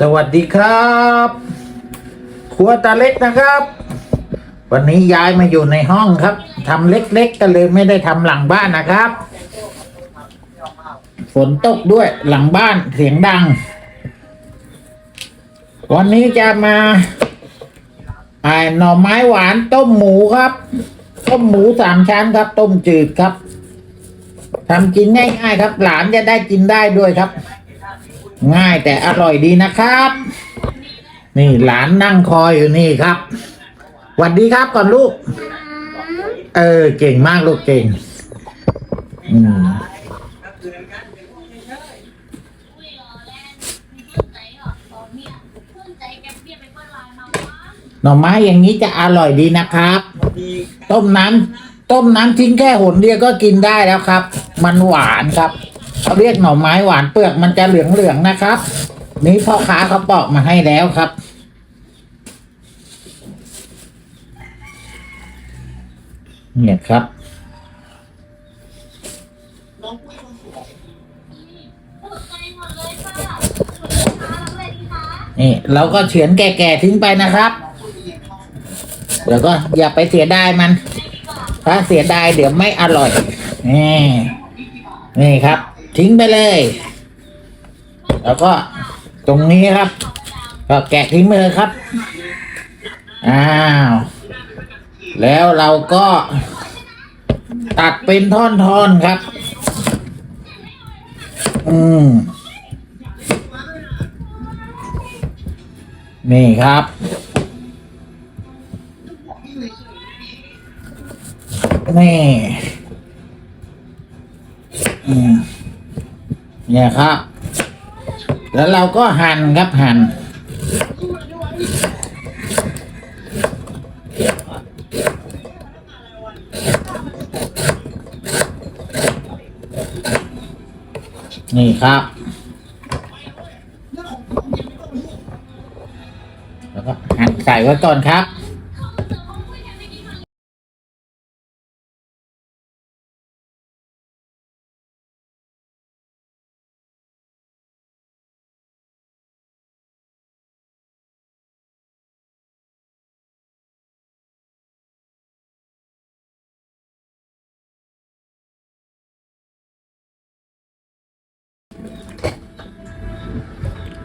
สวัสดีครับ ครัวตาเล็กนะครับ วันนี้ย้ายมาอยู่ในห้องครับทำเล็กๆก็เลยไม่ได้ทำหลังบ้านนะครับ ฝนตกด้วยหลังบ้านเสียงดัง วันนี้จะมาไอ้หน่อไม้หวานต้มหมูครับ ต้มหมูสามชั้นครับ ต้มจืดครับทำกินง่ายๆครับ หลานจะได้กินได้ด้วยครับ ง่ายแต่อร่อยดีนะครับ นี่หลานนั่งคอยอยู่นี่ครับหวัสดีครับก่อนลูก เออ เก่งมากลูกเก่งอืมหน่อไม้อย่างนี้จะอร่อยดีนะครับ ต้มน้ำต้มน้ำทิ้งแค่หนเดียวก็กินได้แล้วครับ มันหวานครับ เขาเรียกหน่อไม้หวานเปลือกมันจะเหลืองๆนะครับ นี่พ่อค้าเขาปอกมาให้แล้วครับเนี่ยครับ นี่เราก็เฉือนแก่ๆทิ้งไปนะครับ เดี๋ยวก็อย่าไปเสียดายมัน ถ้าเสียดายเดี๋ยวไม่อร่อย นี่ นี่ครับ ทิ้งไปเลย แล้วก็ตรงนี้ครับ ก็แกะทิ้งไปเลยครับ อ้าว แล้วเราก็ตัดเป็นท่อนๆครับ อืม นี่ครับ นี่ อืม เนี่ยครับแล้วเราก็หั่นครับหั่นนี่ครับ แล้วก็หั่นใส่ไว้ก่อนครับ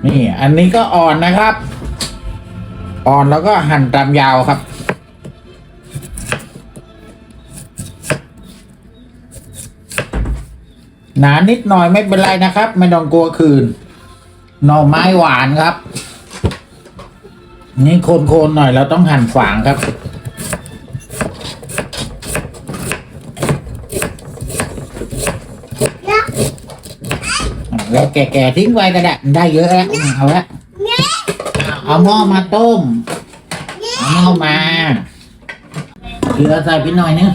นี่อันนี้ก็อ่อนนะครับ อ่อนแล้วก็หั่นตามยาวครับ หนานิดหน่อยไม่เป็นไรนะครับ ไม่ต้องกลัวคืน หน่อไม้หวานครับ นี่โคนๆหน่อยเราต้องหั่นฝางครับ แล้วแก่ๆทิ้งไว้ก็ได้ได้เยอะแล้วเอาละเอาหม้อมาต้มเอาหม้อมาเกลือใส่ไปหน่อยนึง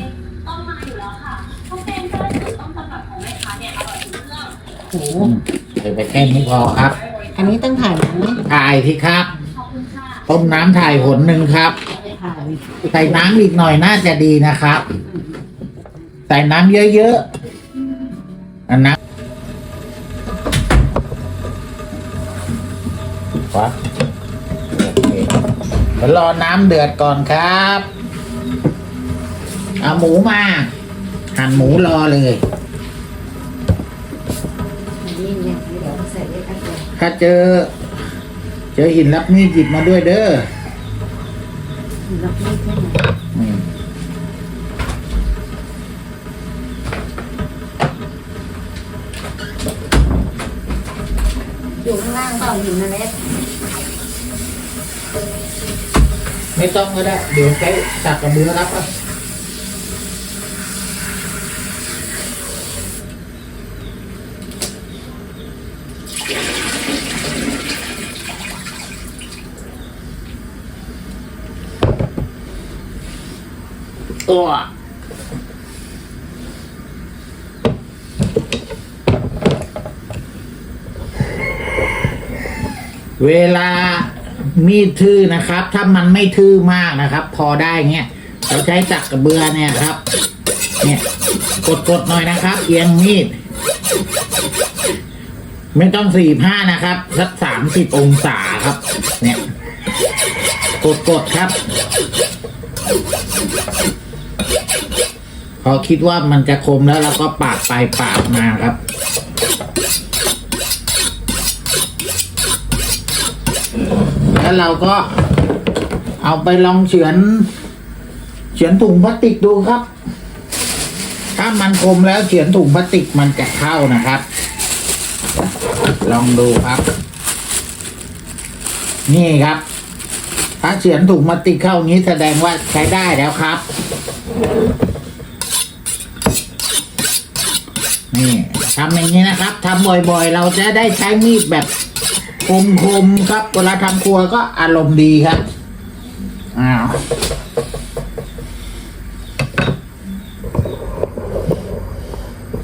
ต้องมาอยู่แล้วค่ะต้องเป็นก็ได้สูตรต้มตำรับของแม่ค้าเนี่ยอร่อยทุกเรื่องโอ้โหอืมใส่ไปแค่นี้พอครับอันนี้ต้องถ่ายไหมถ่ายที่ครับขอบคุณค่ะต้มน้ำถ่ายหนหนึ่งครับถ่ายใส่น้ำอีกหน่อยน่าจะดีนะครับ ใส่น้ำเยอะๆอันน้ำวะโอเคเดี๋ยวร อน้ำเดือดก่อนครับเอาหมูมา หั่นหมูรอเลย อันนี้เนี่ยเดี๋ยวใส่ไว้กันเลยถ้าเจอ เจอหินรับมีดหยิบมาด้วยเด้อรับไม่ขึ้นอืมอยู่ข้างล่างเปล่าหินนั่นแหละ ไม่ต้องก็ได้ เดี๋ยวใช้ตักกับมือรับอะตัวเวลา มีดทื่อนะครับ ถ้ามันไม่ทื่อมากนะครับ พอได้เงี้ยเราใช้จักรกระเบือเนี่ยครับ เนี่ยกดๆหน่อยนะครับ เอียงมีด ไม่ต้องสี่ห้านะครับสักสามสิบองศาครับ เนี่ยกดกดครับ พอคิดว่ามันจะคมแล้วเราก็ปาดไปปาดมาครับ แล้วเราก็ เอาไปลองเฉือน เฉือนถุงพลาสติกดูครับ ถ้ามันคมแล้วเฉือนถุงพลาสติกมันจะเข้านะครับ ลองดูครับ นี่ครับ ถ้าเฉือนถุงพลาสติกเข้านี้แสดงว่าใช้ได้แล้วครับ นี่ทำอย่างนี้นะครับทำบ่อยๆ เราจะได้ใช้มีดแบบ คมๆครับ เวลาทำครัวก็อารมณ์ดีครับ อ้าว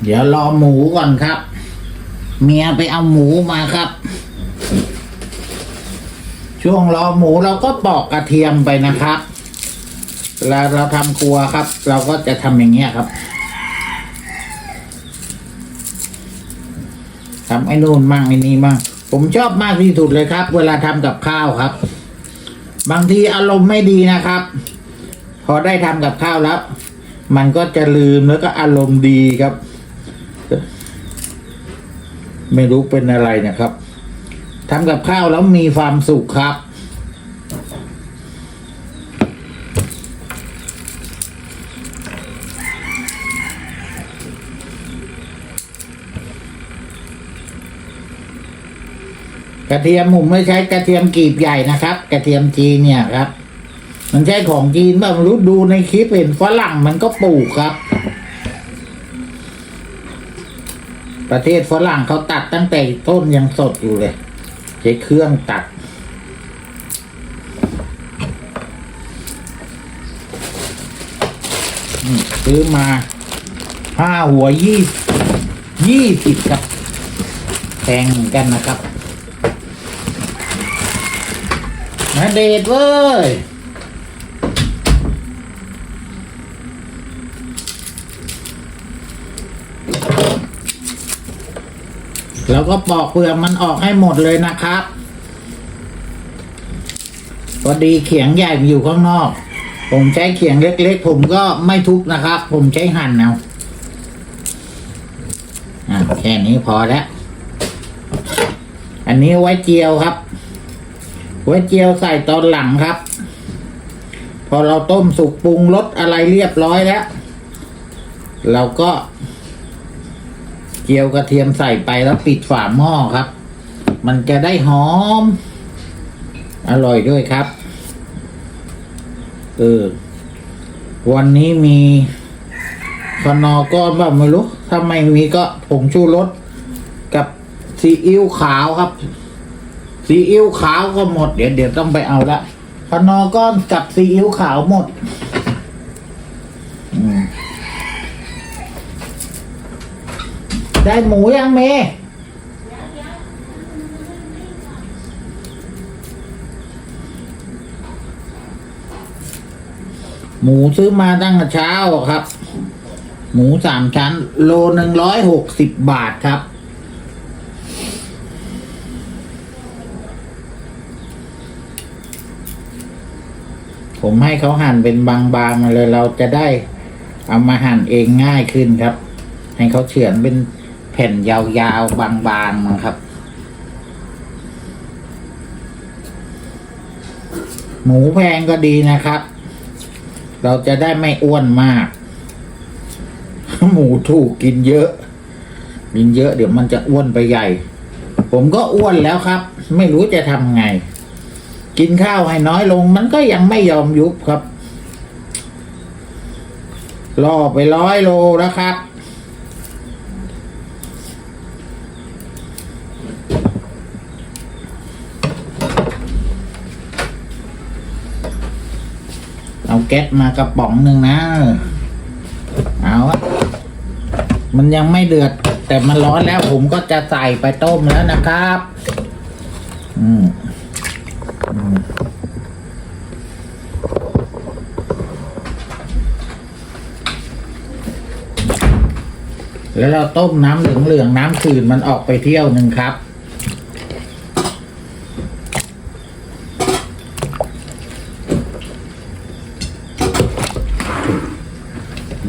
เดี๋ยวรอหมูก่อนครับ เมียไปเอาหมูมาครับ ช่วงรอหมูเราก็ปอกกระเทียมไปนะครับเวลาเราทำครัวครับ เราก็จะทำอย่างเงี้ยครับทำไอ้นู่นมั่งไอ้นี่มั่ง ผมชอบมากที่สุดเลยครับ เวลาทำกับข้าวครับ บางทีอารมณ์ไม่ดีนะครับ พอได้ทำกับข้าวแล้ว มันก็จะลืมแล้วก็อารมณ์ดีครับ ไม่รู้เป็นอะไรนะครับทำกับข้าวแล้วมีความสุขครับ กระเทียมผมไม่ใช้กระเทียมกรีบใหญ่นะครับ กระเทียมจีนเนี่ยครับ มันใช้ของจีนบ้างรู้ดูในคลิปเห็นฝรั่งมันก็ปลูกครับ ประเทศฝรั่งเขาตัดตั้งแต่ต้นยังสดอยู่เลย ใช้เครื่องตัดซื้อมาห้าหัวยี่ยี่สิบครับแพงเหมือนกันนะครับ นาเดชน์เว้ยแล้วก็ปอกเปลือกมันออกให้หมดเลยนะครับพอดีเขียงใหญ่อยู่ข้างนอก ผมใช้เขียงเล็กๆ ผมก็ไม่ทุบนะครับ ผมใช้หั่นเอาอแค่นี้พอแล้ว อันนี้ไว้เจียวครับ ไว้เจียวใส่ตอนหลังครับ พอเราต้มสุกปรุงรสอะไรเรียบร้อยแล้ว เราก็ เจียวกระเทียมใส่ไปแล้วปิดฝาหม้อครับ มันจะได้หอม อร่อยด้วยครับ เออ วันนี้มีคนอก้อนบ้าไม่รู้ถ้าไม่มีก็ผงชูรสกับซีอิ๊วขาวครับ ซีอิ๊วขาวก็หมด เดี๋ยวเดี๋ยวต้องไปเอาละคนอก้อนกับซีอิ๊วขาวหมดได้หมูยังเมหมูซื้อมาตั้งแต่เช้าครับ หมูสามชั้น โลหนึ่งร้อยหกสิบบาทครับ ผมให้เขาหั่นเป็นบางๆมาเลยเราจะได้เอามาหั่นเองง่ายขึ้นครับ ให้เขาเฉือนเป็นแผ่นยาวๆบางๆนะครับ หมูแพงก็ดีนะครับ เราจะได้ไม่อ้วนมาก หมูถูกกินเยอะกินเยอะเดี๋ยวมันจะอ้วนไปใหญ่ ผมก็อ้วนแล้วครับ ไม่รู้จะทำไง กินข้าวให้น้อยลง มันก็ยังไม่ยอมยุบครับล่อไปร้อยโลแล้วครับ เอาแก๊สมากระป๋องหนึ่งนะ เอาอะมันยังไม่เดือด แต่มันร้อนแล้วผมก็จะใส่ไปต้มแล้วนะครับ อืมอืม แล้วเราต้มน้ำเหลืองๆน้ำขื่นมันออกไปเที่ยวหนึ่งครับ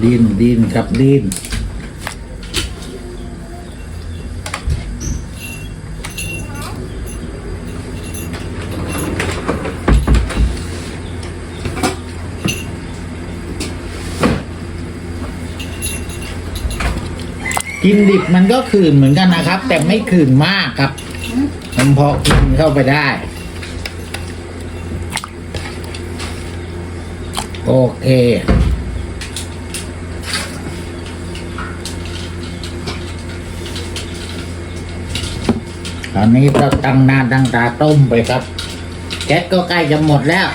ดินดินครับดิน กินดิบมันก็ขื่นเหมือนกันนะครับ แต่ไม่ขื่นมากครับมันพอกินเข้าไปได้ โอเค ตอนนี้ก็ตั้งหน้าตั้งตาต้มไปครับแก๊สก็ใกล้จะหมดแล้ว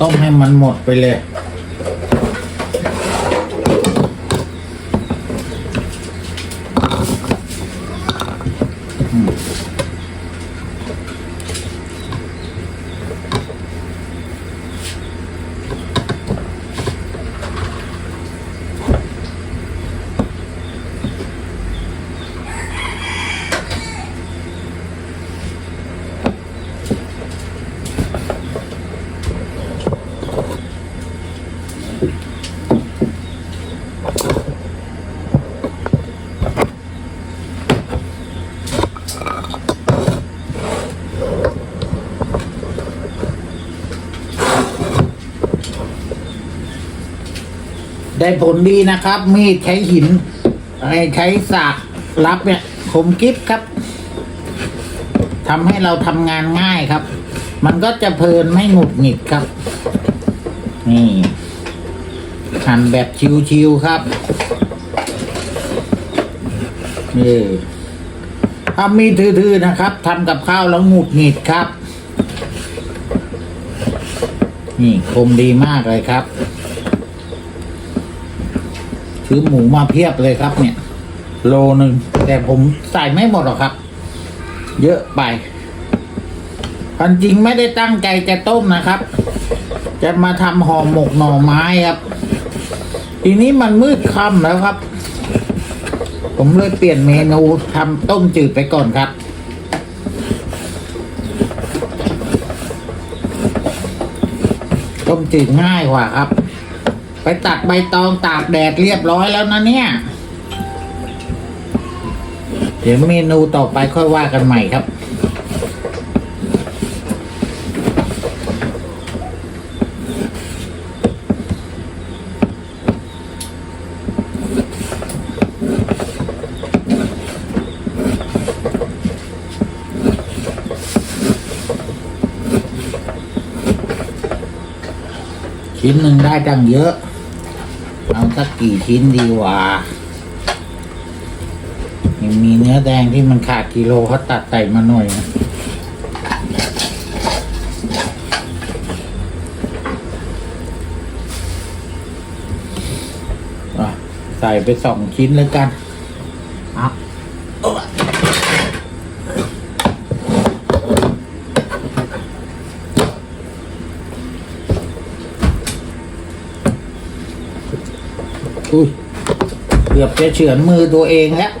ต้มให้มันหมดไปเลย ได้ผลดีนะครับ มีดใช้หินใช้สากรับเนี่ยคมกริบครับทำให้เราทำงานง่ายครับ มันก็จะเพลินไม่หงุดหงิดครับ นี่หั่นแบบชิวๆครับนี่ถ้ามีดทื่อๆนะครับทำกับข้าวแล้วหงุดหงิดครับ นี่คมดีมากเลยครับ ซื้อหมูมาเพียบเลยครับเนี่ย โลหนึ่งแต่ผมใส่ไม่หมดหรอกครับ เยอะไปความจริงไม่ได้ตั้งใจจะต้มนะครับ จะมาทำห่อหมกหน่อไม้ครับ ทีนี้มันมืดค่ำแล้วครับ ผมเลยเปลี่ยนเมนูทำต้มจืดไปก่อนครับต้มจืดง่ายกว่าครับ ไปตัดใบตองตากแดดเรียบร้อยแล้วนะเนี่ย เดี๋ยวเมนูต่อไปค่อยว่ากันใหม่ครับ ชิ้นหนึ่งได้ตั้งเยอะ เอาสักกี่ชิ้นดีวะยังมีเนื้อแดงที่มันขาดกิโลเขาตัดใส่มาหน่อยนะอะใส่ไปสองชิ้นแล้วกันอะโอ้ยอุ้ยเกือบจะเฉือนมือตัวเองแล้ว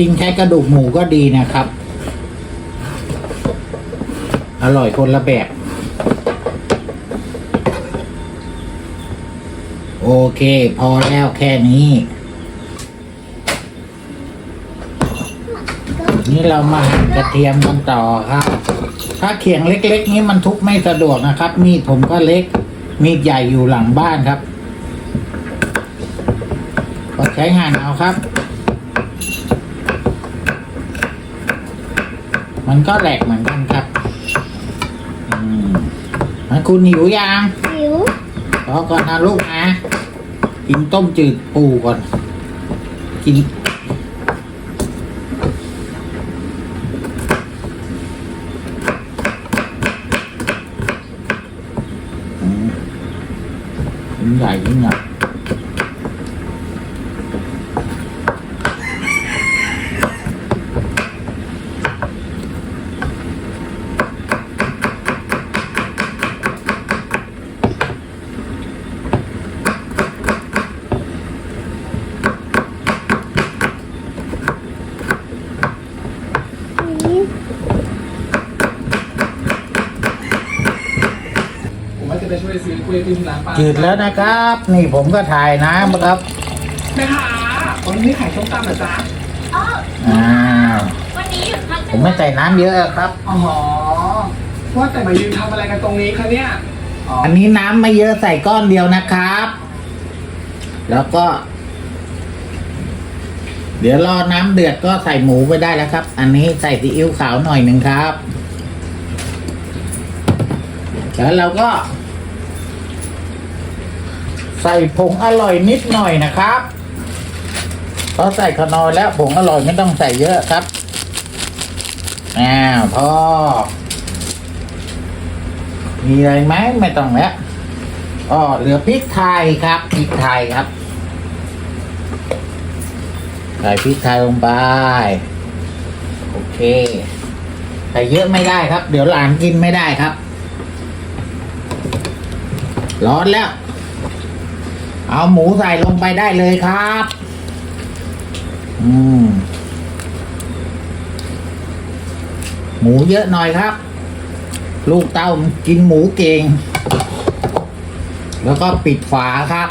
ริงใช้กระดูกหมูก็ดีนะครับ อร่อยคนละแบบโอโอเค พอแล้วแค่นี้ นี่เรามาหั่นกระเทียมกันต่อครับ ถ้าเขียงเล็กๆ นี้มันทุบไม่สะดวกนะครับ มีดผมก็เล็ก มีดใหญ่อยู่หลังบ้านครับก็ใช้งานเอาครับ มันก็แหลกเหมือนกันครับอืมงั้นคุณหิวยังหิวรอก่อนนะลูกนะกินต้มจืดปูก่อน กินอืมชิ้นใหญ่ยิ่งอะผ ช่วยซื้อกล้วยปิ้งร้านป้าจืดแล้วนะครับ นี่ผมก็ถ่ายน้ำครับแม่ค้าวันนี้ขายส้มตำเหรอจ๊ะอ๋ออ้าววันนี้หยุดพักผมไม่ใส่น้ำเยอะครับ อ๋อว่าแต่มายืนทำอะไรกันตรงนี้คะเนี่ยอ๋ออันนี้น้ำไม่เยอะใส่ก้อนเดียวนะครับ แล้วก็ เดี๋ยวรอน้ำเดือดก็ใส่หมูไปได้แล้วครับ อันนี้ใส่ซีอิ๊วขาวหน่อยหนึ่งครับ แล้วเราก็ ใส่ผงอร่อยนิดหน่อยนะครับเพราะใส่ขนอยแล้วผงอร่อยไม่ต้องใส่เยอะครับอ้าพอ มีอะไรไหมไม่ต้องแล้วอ๋อเหลือพริกไทยครับพริกไทยครับใส่พริกไทยลงไป โอเคใส่เยอะไม่ได้ครับ เดี๋ยวหลานกินไม่ได้ครับ ร้อนแล้ว เอาหมูใส่ลงไปได้เลยครับ อืม หมูเยอะหน่อยครับ ลูกเต้ากินหมูเก่ง แล้วก็ปิดฝาครับ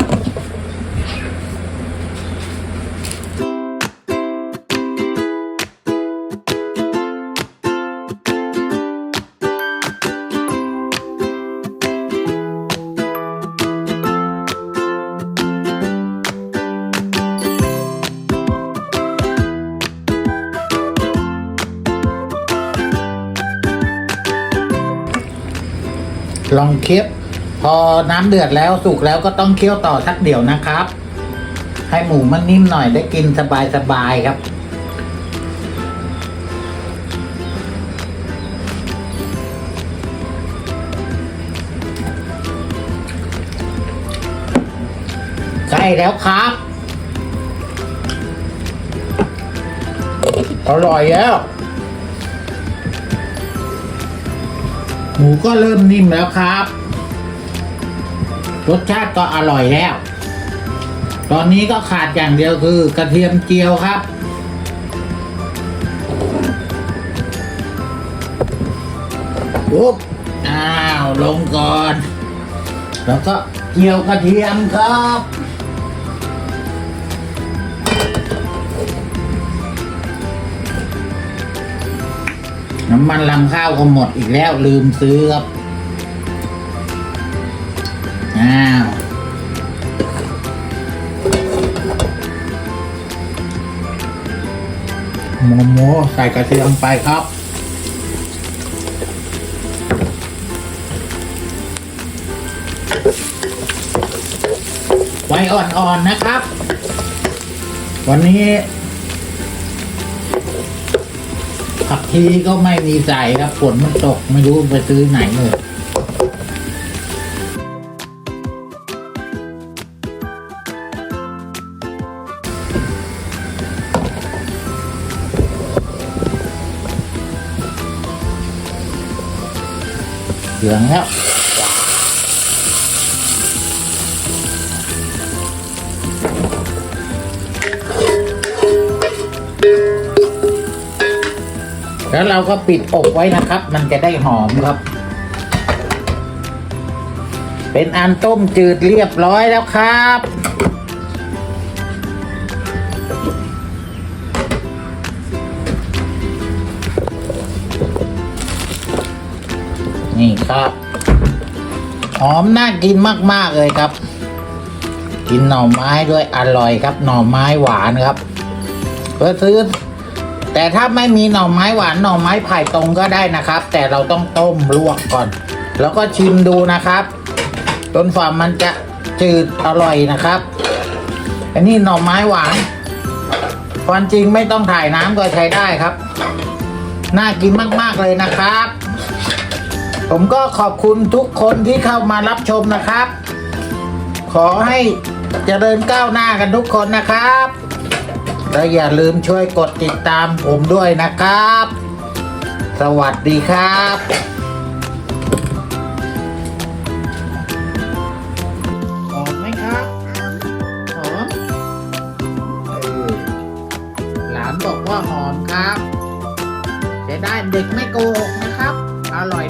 น้ำเดือดแล้วสุกแล้วก็ต้องเคี่ยวต่อสักเดี๋ยวนะครับ ให้หมูมันนิ่มหน่อยได้กินสบายๆครับ ใกล้แล้วครับ อร่อยแล้วหมูก็เริ่มนิ่มแล้วครับ รสชาติก็อร่อยแล้ว ตอนนี้ก็ขาดอย่างเดียวคือกระเทียมเจียวครับ ปุ๊บ อ้าว ลงก่อน แล้วก็เจียวกระเทียมครับน้ำมันลำข้าวก็หมดอีกแล้วลืมซื้อครับ อ้าวโมโมใส่กระเทียมไปครับไฟอ่อนๆนะครับ วันนี้ ผักชีก็ไม่มีใส่ครับฝนมันตกไม่รู้ไปซื้อไหนเลย เหลืองแล้วแล้วเราก็ปิดอบไว้นะครับ มันจะได้หอมครับ เป็นอันต้มจืดเรียบร้อยแล้วครับ นี่ครับหอมน่ากินมาก ๆ เลยครับ กินหน่อไม้ด้วยอร่อยครับ หน่อไม้หวานครับเพื่อซื้อ แต่ถ้าไม่มีหน่อไม้หวานหน่อไม้ไผ่ตรงก็ได้นะครับ แต่เราต้องต้มลวกก่อน แล้วก็ชิมดูนะครับจนฝ่ามันจะจืดอร่อยนะครับ อันนี้หน่อไม้หวานความจริงไม่ต้องถ่ายน้ำก็ใช้ได้ครับ น่ากินมาก ๆ เลยนะครับ ผมก็ขอบคุณทุกคนที่เข้ามารับชมนะครับ ขอให้เจริญก้าวหน้ากันทุกคนนะครับ และอย่าลืมช่วยกดติดตามผมด้วยนะครับ สวัสดีครับหอมไหมครับหอมเออหลานบอกว่าหอมครับจะได้เด็กไม่โกหกนะครับ อร่อย